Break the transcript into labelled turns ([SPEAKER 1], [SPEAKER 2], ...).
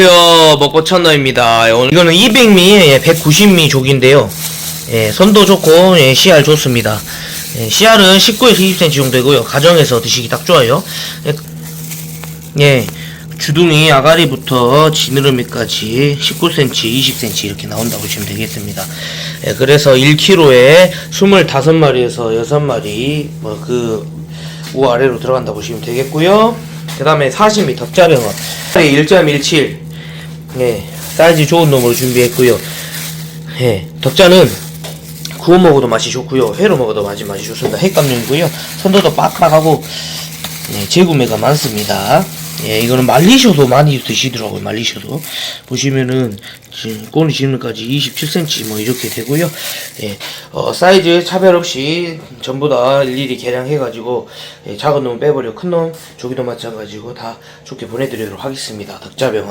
[SPEAKER 1] 안녕하세요 먹고 천너입니다. 오늘 이거는 200미 190미 족인데요. 예, 선도 좋고 예, CR 좋습니다. 예, CR은 19에서 20cm 정도 되고요. 가정에서 드시기 딱 좋아요. 예, 예, 주둥이 아가리부터 지느러미까지 19cm 20cm 이렇게 나온다고 보시면 되겠습니다. 예, 그래서 1kg에 25마리에서 6마리 뭐 그 우아래로 들어간다고 보시면 되겠고요. 그 다음에 40미 덕자병어 1.17 예, 사이즈 좋은 놈으로 준비했고요. 예, 덕자는 구워 먹어도 맛이 좋고요. 회로 먹어도 맛이 맛이 좋습니다. 핵감용이고요. 선도도 빡빡하고 예, 재구매가 많습니다. 예, 이거는 말리셔도 많이 드시더라고요. 말리셔도 보시면은 지금 꼬리 지름까지 27cm 뭐 이렇게 되고요. 예, 어, 사이즈 차별 없이 전부 다 일일이 계량해가지고 예, 작은 놈 빼버려 큰 놈 조기도 마찬가지고 다 좋게 보내드리도록 하겠습니다. 덕자병원.